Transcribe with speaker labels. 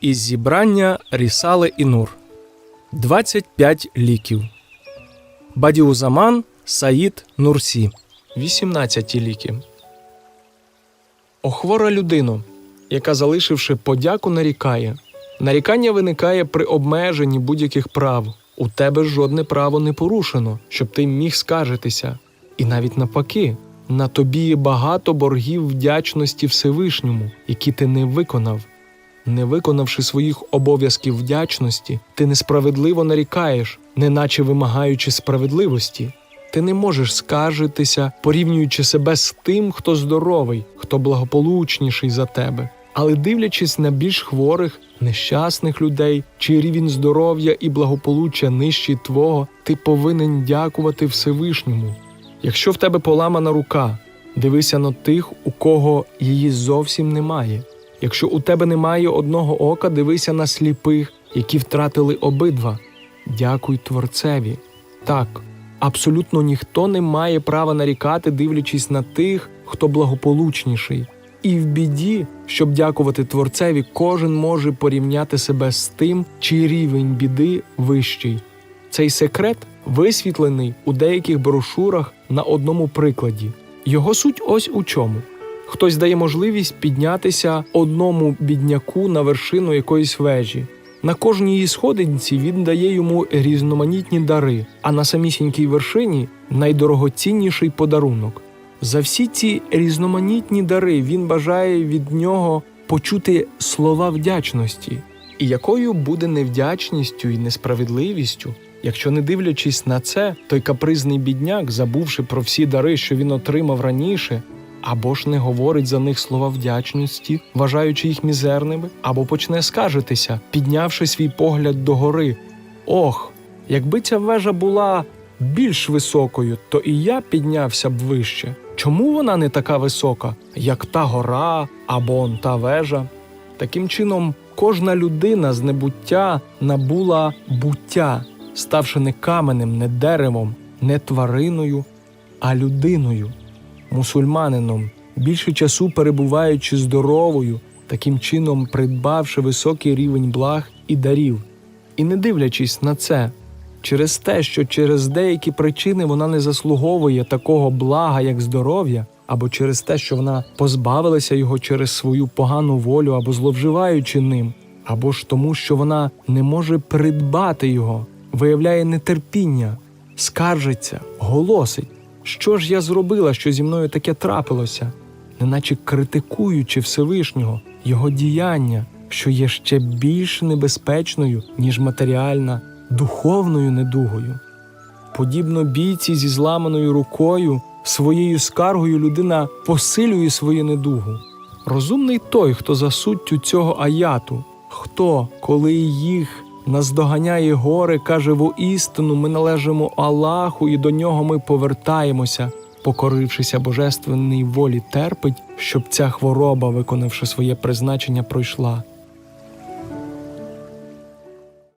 Speaker 1: із зібрання Рісали і Нур 25 ліків. Бадіузаман Саїд Нурсі 18 ліки. Охвора людино, яка, залишивши подяку, нарікає. Нарікання виникає при обмеженні будь-яких прав. У тебе жодне право не порушено, щоб ти міг скаржитися. І навіть навпаки, на тобі є багато боргів вдячності Всевишньому, які ти не виконав. Не виконавши своїх обов'язків вдячності, ти несправедливо нарікаєш, неначе вимагаючи справедливості. Ти не можеш скаржитися, порівнюючи себе з тим, хто здоровий, хто благополучніший за тебе. Але дивлячись на більш хворих, нещасних людей, чий рівень здоров'я і благополуччя нижчий твого, ти повинен дякувати Всевишньому. Якщо в тебе поламана рука, дивися на тих, у кого її зовсім немає. Якщо у тебе немає одного ока, дивися на сліпих, які втратили обидва. Дякуй Творцеві. Так, абсолютно ніхто не має права нарікати, дивлячись на тих, хто благополучніший. І в біді, щоб дякувати Творцеві, кожен може порівняти себе з тим, чий рівень біди вищий. Цей секрет висвітлений у деяких брошурах на одному прикладі. Його суть ось у чому. Хтось дає можливість піднятися одному бідняку на вершину якоїсь вежі. На кожній її сходинці він дає йому різноманітні дари, а на самісінькій вершині найдорогоцінніший подарунок. За всі ці різноманітні дари він бажає від нього почути слова вдячності. І якою буде невдячністю і несправедливістю, якщо, не дивлячись на це, той капризний бідняк, забувши про всі дари, що він отримав раніше, або ж не говорить за них слова вдячності, вважаючи їх мізерними, або почне скаржитися, піднявши свій погляд догори. Ох, якби ця вежа була більш високою, то і я піднявся б вище. Чому вона не така висока, як та гора або он та вежа? Таким чином, кожна людина з небуття набула буття, ставши не каменем, не деревом, не твариною, а людиною, мусульманином, більше часу перебуваючи здоровою, таким чином придбавши високий рівень благ і дарів. І не дивлячись на це, через те, що через деякі причини вона не заслуговує такого блага, як здоров'я, або через те, що вона позбавилася його через свою погану волю або зловживаючи ним, або ж тому, що вона не може придбати його, виявляє нетерпіння, скаржиться, голосить. Що ж я зробила, що зі мною таке трапилося, неначе критикуючи Всевишнього, його діяння, що є ще більш небезпечною, ніж матеріальна, духовною недугою. Подібно бійці зі зламаною рукою, своєю скаргою людина посилює свою недугу. Розумний той, хто за суттю цього аяту, хто, коли їх наздоганяє горе, каже воістину, ми належимо Аллаху, і до нього ми повертаємося, покорившися божественній волі, терпить, щоб ця хвороба, виконавши своє призначення, пройшла.